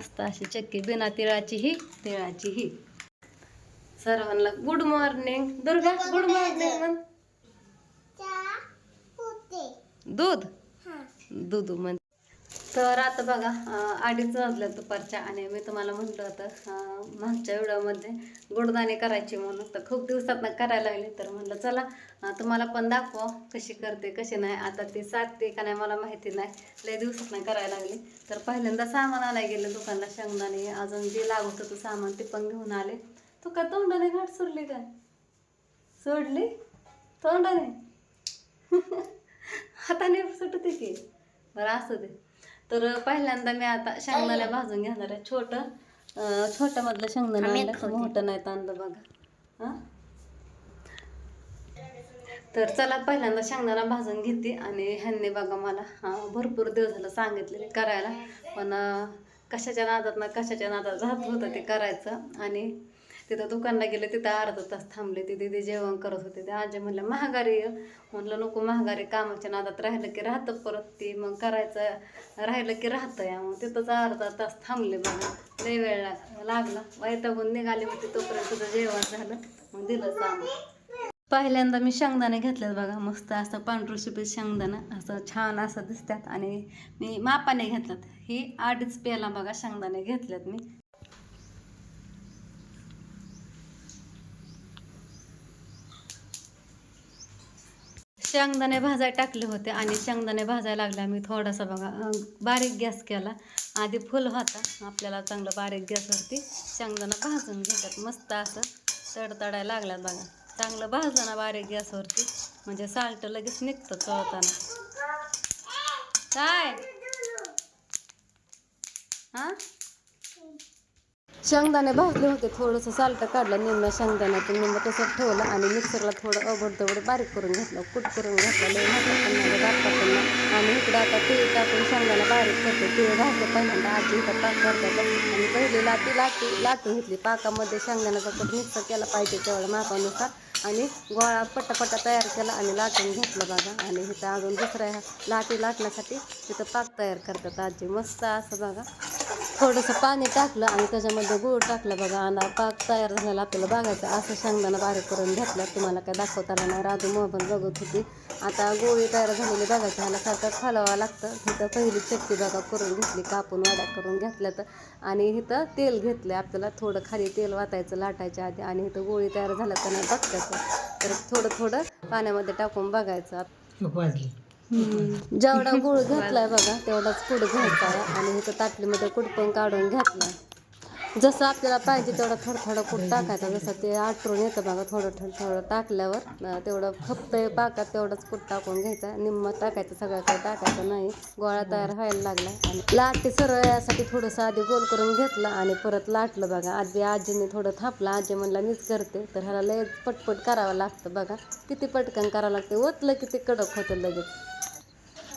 मस्त अशी चक्की बिना तिळाची ही तिळाची ही सर्वांना good morning Durga good morning म्हण. दूध? दूध म्हण. तर आता बघा अडीच वाजल्या दुपारच्या आणि मी तुम्हाला म्हटलं होतं मागच्या व्हिडिओमध्ये गोडदाणे करायची म्हणून. तर खूप दिवसात करायला लागले तर म्हटलं चला तुम्हाला पण दाखवा कशी करते कशी नाही. आता ती साधते का नाही मला माहिती नाही लय दिवसात करायला लागली. तर पहिल्यांदा सामान आणायला गेले दुकानला शेंगदाणे अजून जे लागत होतं सामान ते पण घेऊन आले. तू का तोंडाने घाट सोडली काय? सोडली? तोंडाने? हाताने सुटते की? बरं असू दे. तर पहिल्यांदा मी आता शेंगदाणे भाजून घेणार आहे. छोटं अं, छोट्या मधलं शेंगदाणे मोठं नाही आणलं बघा. हां? तर चला पहिल्यांदा शेंगदाणा भाजून घेते आणि ह्यांनी बघा मला भरपूर दिवस झालं सांगितलेले करायला. पण कशाच्या नादात ना कशाच्या नादात जात होतं ते करायचं. आणि तिथं दुकानला गेले तिथं अर्धा तास थांबले तिथे ते जेवण करत होते. ते आजी म्हणलं महागारी म्हटलं म्हणलं नको महागारी कामाच्या नादात राहिलं की राहतं परत ते मग करायचं राहिलं की राहतं या. मग तिथंच अर्धा तास थांबले बघा लय वेळ लागला. वैतागून निघाले होते तोपर्यंत तुझं जेवण झालं. मग दिलं सामान. पहिल्यांदा मी शेंगदाणे घेतल्यात बघा. मस्त असं पांढरू शिपीत शेंगदाणं असं छान असं दिसतात. आणि मी मापाने घेतल्यात. ही अडीच पेला बघा शेंगदाणे घेतल्यात मी. शेंगदाणे भाजाय टाकले होते आणि शेंगदाणे भाजायला लागले. मी थोडासा बघा बारीक गॅस केला. आधी फुल होता. आपल्याला चांगलं बारीक गॅसवरती शेंगदाणा भाजून घेतात. मस्त असं तडतडायला लागल्यात बघा. चांगलं भाजलं ना बारीक गॅसवरती म्हणजे साल्ट लगेच निघतं चळताना काय? हां? शेंगदाणे भाजले होते थोडंसं साल्ट काढलं निम्म्या शेंगदाण्यातून निम्म तसं ठेवलं आणि मिक्सरला थोडं अवघड तेवढं बारीक करून घेतलं कूट करून घेतलं पण नाही आणि इकडं आता तीळ टाकून शेंगदाणा बारीक करते तीळ भाजलं पहिल्यांदा आजी इथं पाक करतात. आणि पहिली लाटी लाटी लाटून घेतली. पाकामध्ये शेंगदाण्याचा कूट मिक्स केला पाहिजे तेवढ्या मापानुसार. आणि गोळा पटापटा तयार केला आणि लाटून घेतलं बघा. आणि इथं अजून दुसऱ्या लाटी लाटण्यासाठी तिथं पाक तयार करतात आजी. मस्त असं बघा. थोडंसं पाणी टाकलं आणि त्याच्यामध्ये गूळ टाकलं बघा. आणि पाक तयार झाला. आपल्याला बघायचं असं शेंगदाणा बारीक करून घेतलं. तुम्हाला काय दाखवता आलं नाही. राजू मोहन बघत होती. आता गोळी तयार झालेली बघायचं ह्याला सारखं खालवावं लागतं. इथं पहिली चक्की बघा करून घेतली. कापून वाड्या करून घेतल्या तर. आणि इथं तेल घेतलं आपल्याला थोडं खाली तेल वाटायचं लाटायच्या आधी. आणि इथं गोळी तयार झाल्या त्यांना बघायचं तर थोडं थोडं पाण्यामध्ये टाकून बघायचं. जेवढा गुळ घातलाय बघा तेवढाच कुड घ्यायचा आणि इथं ताटलीमध्ये कुड पण काढून घेतलाय. जसं आपल्याला पाहिजे तेवढं थोडं थोडं कुठ टाकायचं जसं ते आटरून येतं बघा थोडं थोडं थोडं टाकल्यावर तेवढं फक्त पाकात तेवढंच कुठ टाकून घ्यायचं निम्म टाकायचं सगळं काही टाकायचं नाही. गोळा तयार व्हायला लागला आणि लाटी सरळ यासाठी थोडंसं आधी गोल करून घेतलं आणि परत लाटलं बघा. आधी आजीने थोडं थापलं. आजी म्हणला मीच करते. तर ह्याला लय पटपट करावं लागतं बघा. किती पटकन करावं लागते? ओतलं किती कडक होतं लगेच.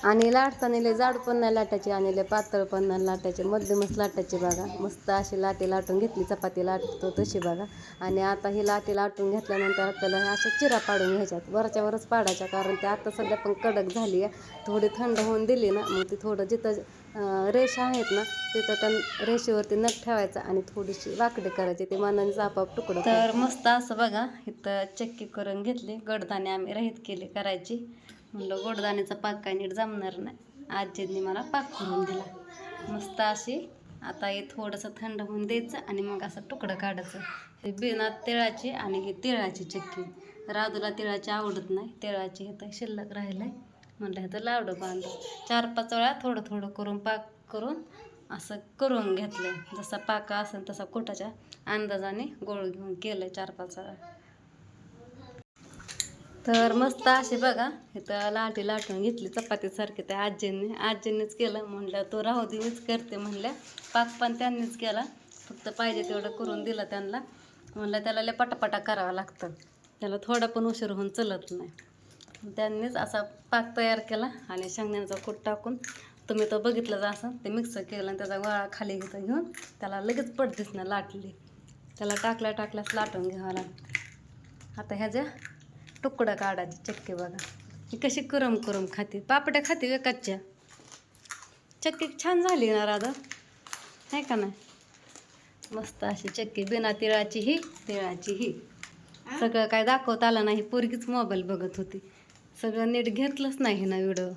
आणि लाटताना लय जाड पण नाही लाटायची आणि लय पातळ पण नाही लाटायची. मध्यमच लाटायची बघा. मस्त अशी लाटी लाटून घेतली चपाती लाटतो तशी बघा. आणि आता ही लाटी लाटून घेतल्यानंतर आपल्याला अशा चिरा पाडून घ्यायच्यात. वरच्या वरच पाडायच्या कारण ते आता सध्या पण कडक झाली आहे. थोडी थंड होऊन दिली ना मग ती थोडं जिथं रेषा आहेत ना तिथं त्या रेषेवरती नख ठेवायचं आणि थोडीशी वाकडी करायची. ते मानाने आपाप तुकडं तर मस्त असं बघा इथं चक्की करून घेतली. गडदाणे आम्ही रहित केली करायची. म्हणलं गोडदाण्याचा पाक काय नीट जमणार नाही. आजींनी मला पाक करून दिला. मस्त अशी आता हे थोडंसं थंड होऊन द्यायचं आणि मग असं तुकडं काढायचं. हे बिना तिळाची आणि हे तिळाची चक्की राजूला तिळाची आवडत नाही तिळाची हे तर शिल्लक राहिलं आहे म्हणलं हे तर लावडं बांधलं. चार पाच वेळा थोडं थोडं करून पाक करून असं करून घेतलं. जसा पाक असेल तसा कुटाच्या अंदाजाने गोळ घेऊन केलं चार पाच वेळा. तर मस्त अशी बघा इथं लाटी लाटून घेतली चपातीसारखी त्या आजींनी. आजींनीच केलं म्हणलं तो राहू दे करते म्हणल्या. पाक पण त्यांनीच केला. फक्त पाहिजे तेवढं करून दिलं त्यांना. म्हणलं त्याला लय पटापटा करावं लागतं. त्याला थोडा पण उशीर होऊन चलत नाही. त्यांनीच असा पाक तयार केला आणि शेंगण्याचा कूट टाकून तुम्ही तो बघितलंच असं. ते मिक्स केलं आणि त्याचा गोळा खाली इथं घेऊन त्याला लगेच पडतेच ना लाटली. त्याला टाकल्या टाकल्यास लाटून घ्यावं लागतं. आता ह्याच्या तुकडं काढायची चक्की बघा. ही कशी करम करम खाते. पापड्या खाते का कच्च्या? चक्की छान झाली ना राधा. आहे का नाही? मस्त अशी चक्की. बिना तिळाची ही तिळाची ही. सगळं काय दाखवता आलं नाही. पोरगीच मोबाईल बघत होती. सगळं नीट घेतलंच नाही ना व्हिडिओ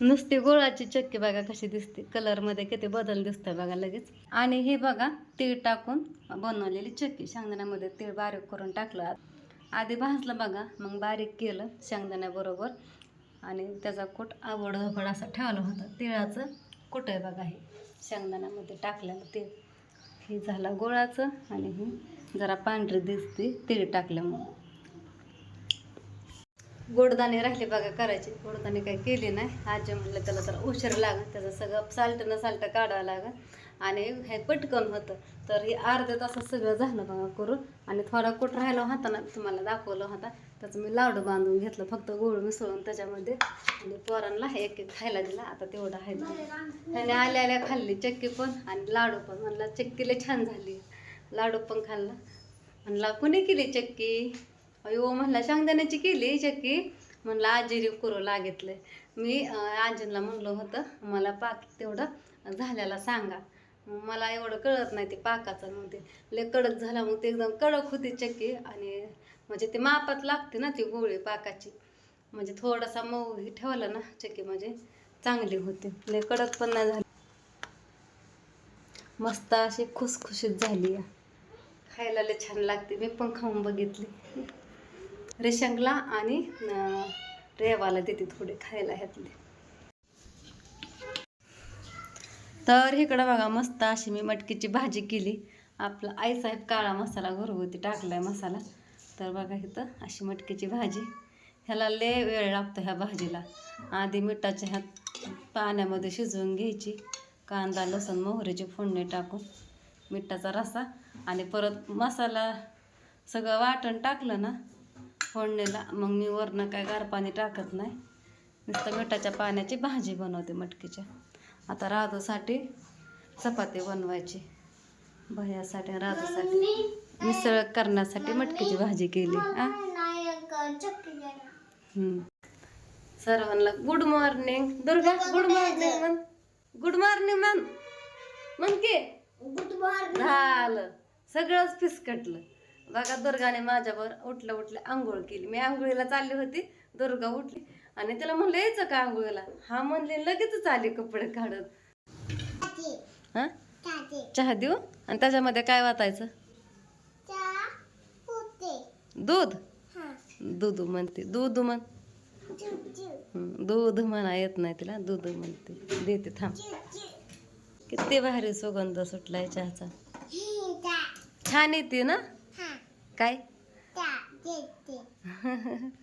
नुसती गोळाची चक्की बघा कशी दिसते. कलरमध्ये किती बदल दिसतोय बघा लगेच. आणि हे बघा तीळ टाकून बनवलेली चक्की. शेंगदाण्यामध्ये तीळ बारीक करून टाकलं. आधी भाजलं बघा मग बारीक केलं शेंगदाण्याबरोबर. आणि त्याचा कूट आवड धपड असा ठेवला होता. तिळाचं कुट आहे बघा हे. शेंगदाण्यामध्ये टाकलेलं तीळ. हे झालं गोळाचं आणि ही जरा पांढरी दिसते तीळ टाकल्यामुळं गोडदाणे राहिले बघा करायचे. गोडदाणे काही केले नाही. आजी म्हणलं त्याला जरा उशीर लागत त्याचं सगळं साल्ट न साल्ट काढावं लागत आणि हे पटकन होतं. तर हे अर्ध्या तासात सगळं झालं बघा करून. आणि थोडा कुठं राहिला होता ना तुम्हाला दाखवलं होता. त्याचं मी लाडू बांधून घेतलं फक्त गोळ मिसळून त्याच्यामध्ये. आणि पोरांना एक एक खायला दिला. आता तेवढं आहे त्याने आल्या आल्या खाल्ली चक्की पण आणि लाडू पण. म्हणला चक्की लय छान झाली. लाडू पण खाल्ला. म्हणला कुणी केली चक्की? अयो म्हणला शेंगदाण्याची केली चक्की. म्हणलं आजी करू लागितलंय मी आजींना म्हणलं होतं मला पाक तेवढं झाल्याला सांगा. मला एवढं कळत नाही ते पाकाचं मग ते लय कडक झाला मग ते एकदम कडक होती चक्की आणि म्हणजे ते मापात लागते ना ती गोळी पाकाची. म्हणजे थोडासा मऊ हे ठेवलं ना चक्की म्हणजे चांगली होते. लय कडक पण नाही झाली. मस्त अशी खुसखुशीत झाली. खायला लय छान लागते. मी पण खाऊन बघितली. रेशंगला आणि रेवाला देते थोडे खायला ह्यातले. तर इकडं बघा मस्त अशी मी मटकीची भाजी केली. आपला आईसाहेब काळा मसाला घरगुती टाकला आहे मसाला. तर बघा इथं अशी मटकीची भाजी. ह्याला लय वेळ लागतो ह्या भाजीला. आधी मिठाच्या ह्यात पाण्यामध्ये शिजवून घ्यायची. कांदा लसूण मोहरीची फोडणी टाकून मिठाचा रसा आणि परत मसाला सगळं वाटण टाकलं ना फोडणीला मग मी वरनं काय गार पाणी टाकत नाही. नुसतं मिठाच्या पाण्याची भाजी बनवते मटकीच्या. आता राधूसाठी चपाती बनवायची. भैयासाठी राधूसाठी. मिसळ करण्यासाठी मटकीची भाजी केली. सर्वांना good morning Durga good morning म्हण. गुड मॉर्निंग म्हण. म्हण की. झालं. सगळंच फिसकटलं. बघा दुर्गाने माझ्यावर उठलं उठलं आंघोळ केली. मी आंघोळीला चालली होती. दुर्गा उठली. आणि त्याला म्हणलं यायचं का आंघोळीला? हा म्हणले लगेचच आले कपडे काढत. हा? चहा देऊ? आणि त्याच्यामध्ये काय वाटायचं? दूध? दूध म्हणते. दूध म्हण. दूध म्हणा येत नाही तिला. दूध म्हणते. देते थांब. किती भारी सुगंध सुटलाय चहाचा. छान येते ना? काय?